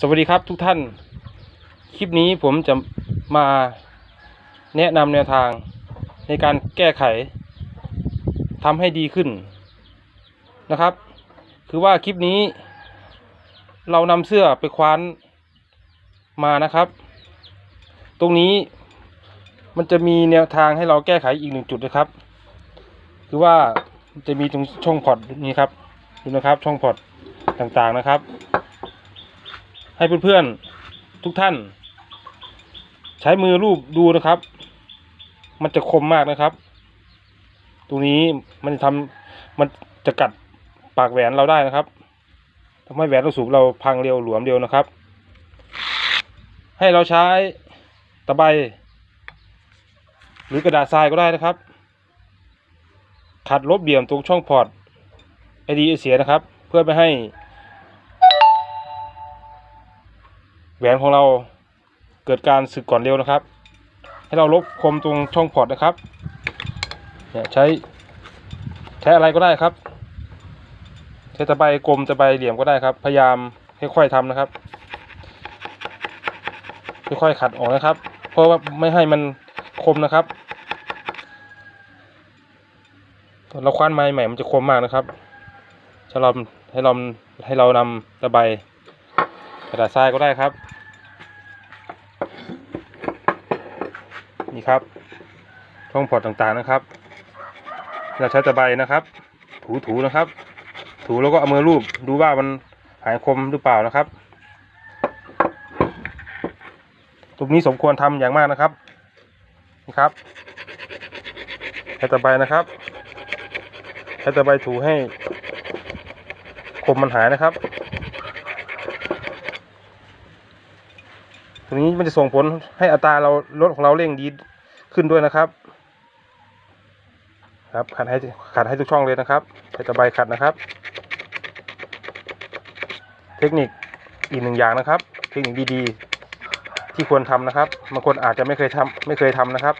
สวัสดีครับทุกท่าน คลิปนี้ผมจะมาแนะนำแนวทางในการแก้ไขทำให้ดีขึ้นนะครับ คือว่าคลิปนี้ เรานำเสื้อไปคว้านมานะครับ ตรงนี้มันจะมีแนวทางให้เราแก้ไขอีกหนึ่งจุดนะครับ คือว่าจะมีตรงช่องพอร์ตนี้ครับดูนะครับช่องพอร์ตต่างๆนะครับ ให้เพื่อนๆทุกท่าน ใช้มือรูปดูนะครับ มันจะคมมากนะครับ ตรงนี้มันจะทำมันจะกัดปากแหวนเราได้นะครับทำให้แหวนเราสูบเราพังเร็วหลวมเร็วนะครับ ให้เราใช้ตะไบหรือกระดาษทรายก็ได้นะครับ ขัดลบเหลี่ยมตรงช่องพอร์ตไอดีเสียนะครับ เพื่อไม่ให้ แหวนของเราเกิดการสึกก่อนเร็วนะครับ ให้เราลบคมตรงช่องพอร์ตนะครับเนี่ยใช้ใช้อะไรก็ได้ครับใช้ตะไบกลมตะไบเหลี่ยมก็ได้ครับ พยายามค่อยๆทำนะครับค่อยๆขัดออกนะครับ เพราะว่าไม่ให้มันคมนะครับเราคว้านไม้ใหม่มันจะคมมากนะครับถ้เราให้เราให้เรานำตะไบ ระดาษทรายก็ได้ครับ นี่ครับ ช่องพอร์ตต่างๆนะครับ เราใช้ตะไบนะครับ ถูๆนะครับ ถูแล้วก็เอามือรูปดูว่ามันหายคมหรือเปล่านะครับตรงนี้สมควรทำอย่างมากนะครับนี่ครับใช้ตะไบนะครับใช้ตะไบถูให้คมมันหายนะครับ ตรงนี้มันจะส่งผลให้อัตราเรารถของเราเร่งดีขึ้นด้วยนะครับ ครับขัดให้ขัดให้ทุกช่องเลยนะครับใช้ตะไบขัดนะครับ เทคนิคอีกหนึ่งอย่างนะครับ เทคนิคดีๆ ที่ควรทำนะครับบางคนอาจจะไม่เคยทำไม่เคยทำนะครับ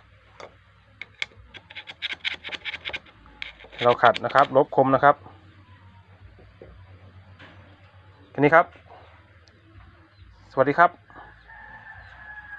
เราขัดนะครับ ลบคมนะครับทีนี้ครับ สวัสดีครับ